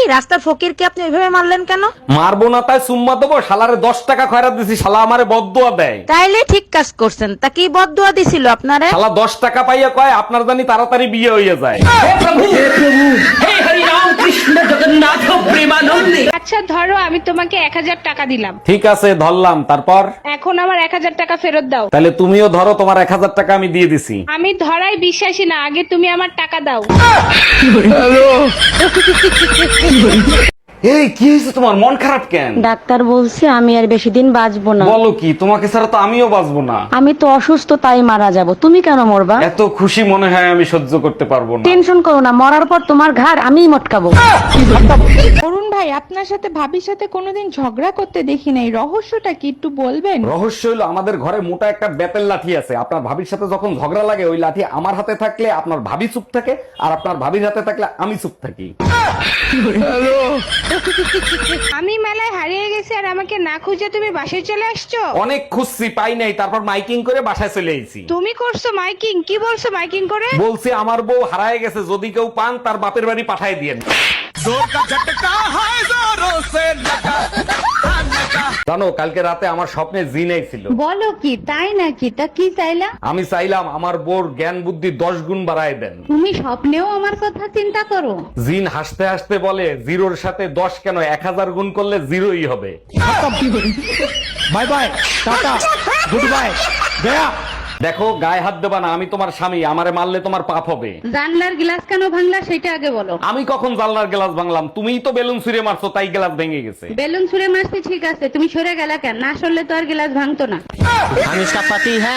এই রাস্তার ফকিরকে আপনি ওইভাবে মারলেন কেন? মারবো না তাই সুম্মা দেবো শালারে দশ টাকা খয়রাত দিছি শালা আমারে বদুয়া দেয়। তাইলে ঠিক কাজ করছেন। তা কি বদুয়া দিছিল আপনারে? শালা দশ টাকা পাইয়া কয় আপনার জানি তাড়াতাড়ি বিয়ে হইয়া যায়। আচ্ছা ধরো আমি তোমাকে এক হাজার টাকা দিলাম। ঠিক আছে ধরলাম তারপর? এখন আমার এক হাজার টাকা ফেরত দাও। তাহলে তুমিও ধরো তোমার এক হাজার টাকা আমি দিয়ে দিছি। আমি ধরাই বিশ্বাসী না আগে তুমি আমার টাকা দাও। এই কি হয়েছে তোমার? মন খারাপ কেন? ডাক্তার বলছে আমি আর বেশি দিন বাঁচবো না। বলো কি তোমাকে ছাড়া তো আমিও বাঁচবো না। আমি তো অসুস্থ তাই মারা যাব। তুমি কেন মরবা? এত খুশি মনে হয় আমি সহ্য করতে পারব না। টেনশন করো না মরার পর তোমার ঘাড় আমিই মটকাবো। আপনার সাথে ভাবির সাথে কোনোদিন ঝগড়া করতে দেখি নাই। রহস্যটা কি একটু বলবেন? রহস্য হলো আমাদের ঘরে মোটা একটা বেতের লাঠি আছে। আপনার ভাবির সাথে যখন ঝগড়া লাগে, ওই লাঠি আমার হাতে থাকলে আপনার ভাবি চুপ থাকে, আর আপনার ভাবির হাতে থাকলে আমি চুপ থাকি। আমি মেলায় হারিয়ে গেছি আর আমাকে না খুঁজে তুমি বাসায় চলে আসছো? অনেক খুঁজছি পাই নাই। তারপর মাইকিং করে বাসায় চলে এসেছি তুমি করছ মাইকিং? কি বলছো মাইকিং করে? বলছি আমার বউ হারায় গেছে যদি কেউ পান তার বাপের বাড়ি পাঠায় দিয়েন। জানো কালকে রাতে আমার স্বপ্নে জিন ছিল। বলো কি তাই নাকি? তা কি চাইলা? আমি চাইলাম আমার বোর জ্ঞান বুদ্ধি দশ গুণ বাড়ায় দেন। তুমি স্বপ্নেও আমার কথা চিন্তা করো। জিন হাসতে হাসতে বলে জিরোর সাথে দশ কেন? এক হাজার গুণ করলে জিরোই হবে। Bye bye tata good bye. গয়া দেখো গায়ে হাত দেবা না আমি তোমার স্বামী আমারে মারলে তোমার পাপ হবে জানলার গ্লাস কেন ভাঙলা সেটা আগে বলো আমি কখন জানলার গ্লাস ভাঙলাম তুমিই তো বেলুন ছুঁড়ে মারছো তাই গ্লাস ভেঙে গেছে বেলুন ছুড়ে মারছি ঠিক আছে তুমি সরে গেলা কেন না সরলে তো আর গ্লাস ভাঙতো না हम इसका पति है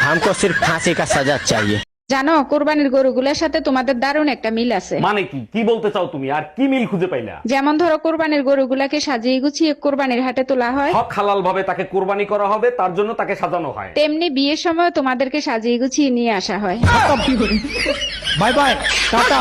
हमको सिर्फ फांसी का सजा चाहिए জানো কোরবানির গরুগুলোর সাথে তোমাদের দারুণ একটা মিল আছে। মানে কি? কি বলতে চাও তুমি? আর কি মিল খুঁজে পাইলা? যেমন ধরো কোরবানির গরুগুলাকে সাজিয়ে গুছিয়ে কোরবানির হাটে তোলা হয়। হক হালাল ভাবে তাকে কোরবানি করা হবে তার জন্য তাকে সাজানো হয়। তেমনি বিয়ের সময় তোমাদেরকে সাজিয়ে গুছিয়ে নিয়ে আসা হয়। Bye bye tata.